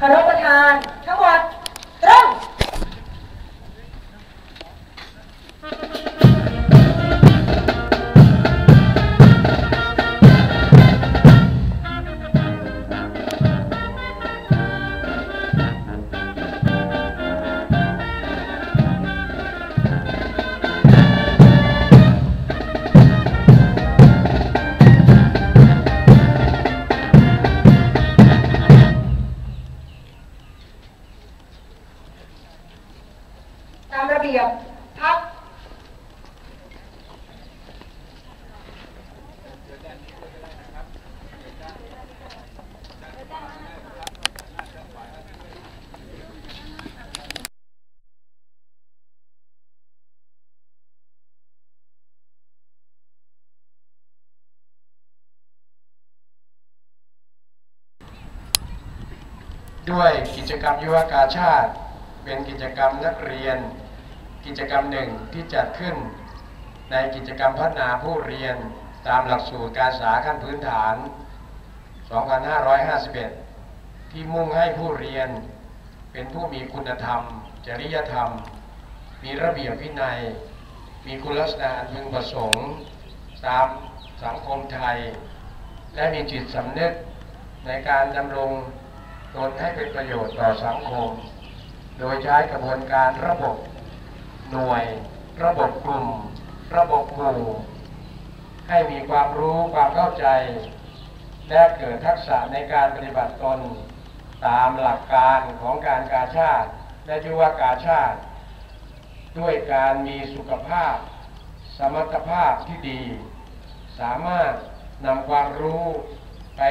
คารพประธาน ทั้งหมดตรงตาม บียบพักด้วยกิจกรรมยุวกาชาติ เป็นกิจกรรมนักเรียน กิจกรรมหนึ่งที่จัดขึ้น ในกิจกรรมพัฒนาผู้เรียนตามหลักสูตรการศึกษาขั้นพื้นฐาน 2551 ที่มุ่งให้ผู้เรียนเป็นผู้มีคุณธรรม จริยธรรม มีระเบียบวินัย มีคุณลักษณะอันพึงประสงค์ตามสังคมไทย และมีจิตสำนึกในการดำรงตนให้เป็นประโยชน์ต่อสังคม โดยใช้กระบวนการระบบ หน่วย ระบบกลุ่ม ระบบหมู่ให้มีความรู้ความเข้าใจ และเกิดทักษะในการปฏิบัติตน ตามหลักการของการกาชาติและยุวกาชาติ ด้วยการมีสุขภาพ สมรรถภาพที่ดี สามารถนำความรู้ไป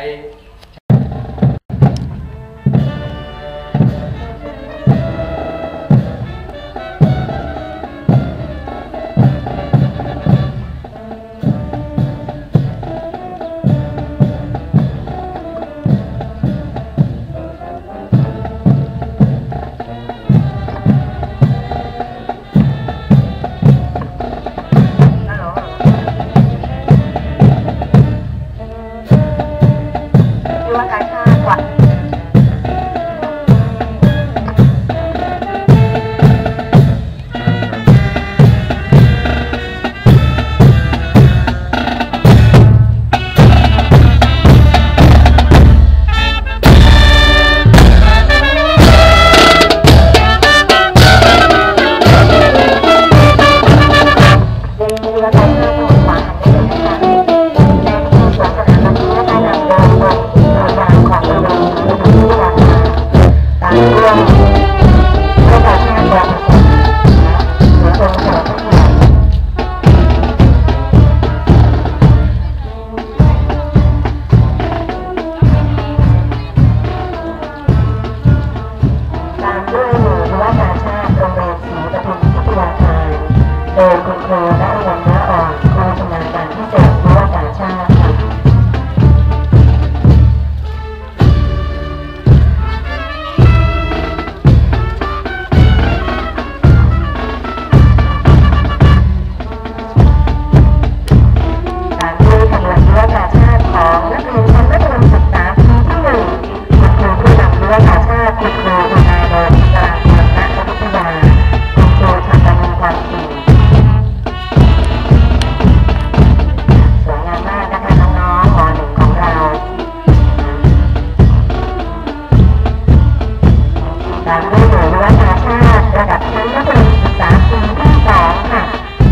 ตามด้วยหน่วยกาชาติ ระดับชั้นมัธยมศึกษาปีที่สองค่ะ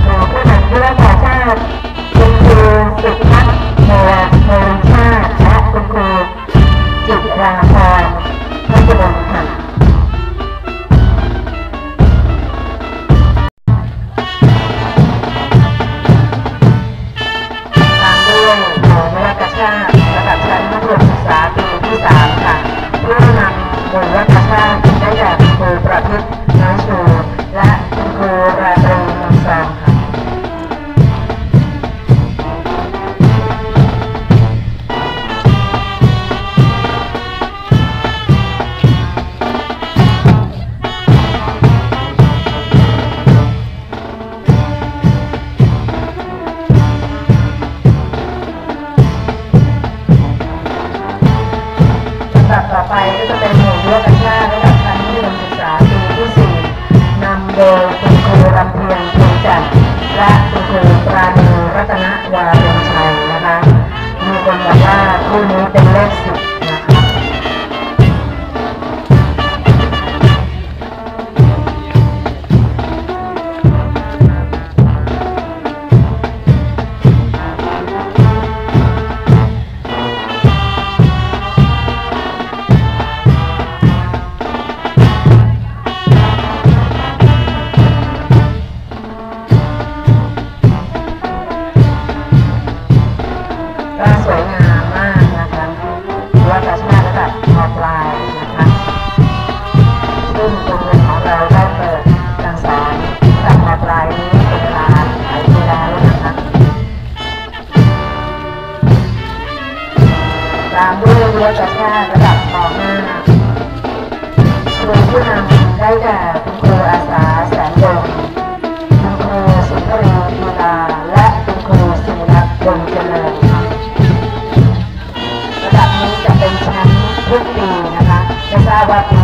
ครูผู้นำยุวกาชาติคุณครูสุพัฒน์เมลเมชาติและคุณครูจิรา ไปก็จะเป็นหมู่รั้วกระชากระดับชั้นมัธยมศึกษาปีที่สี่นำโดยคุณครูรำเพียงเพียงจันทร์และคุณครูปราณีรัตนวาเรนชัยนะคะมีคนบอกว่าคู่นี้เป็นเลขสิบ เรียรั้วกระชาระดับป .5 ครูผู้นำได้แก่คุณครูอาสาแสนดงคุณครูสุนทรีลีลาและคุณครูศิริรัตน์วงเจริญระดับนี้จะเป็นแชมป์ทุกปีนะคะไม่ทราบว่าปี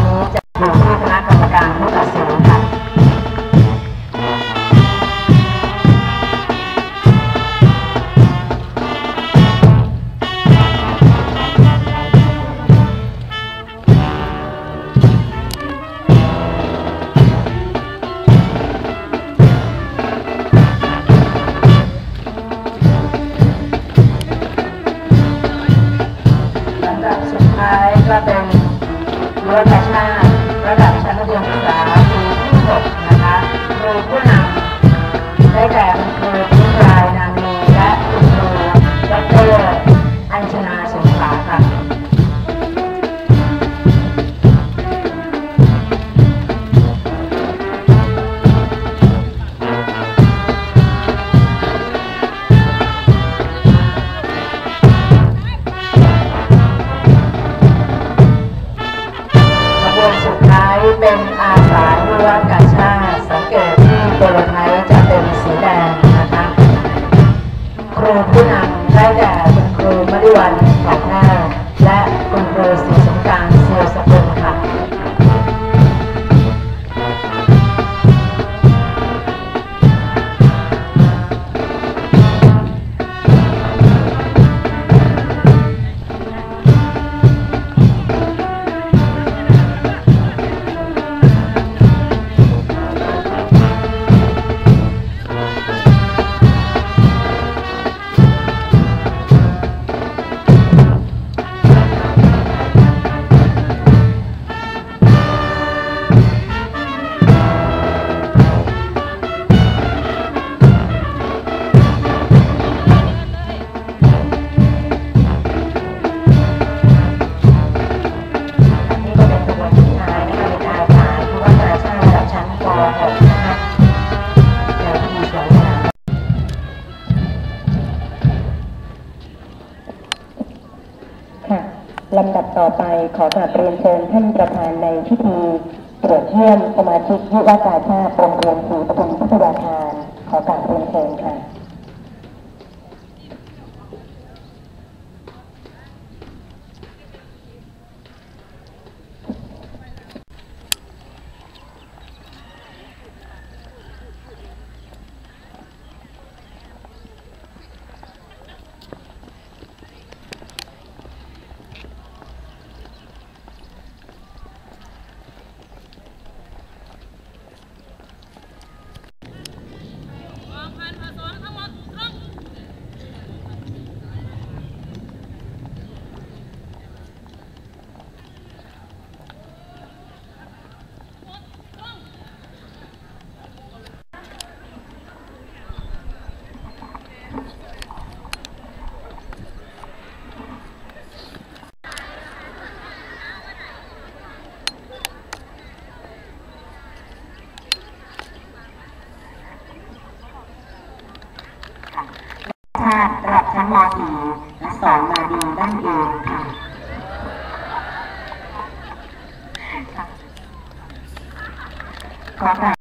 ลำดับต่อไปขอกราบเรียนเชิญท่านประธานในพิธีตรวจเยี่ยมสมาชิกยุวาการชาติโรงเรียนศรีปทุมพิทยาคารขอกราบเรียนเชิญค่ะ ชาติระดับชั้นม .4 และสอนมาดีด้านเองค่ะขอกราบ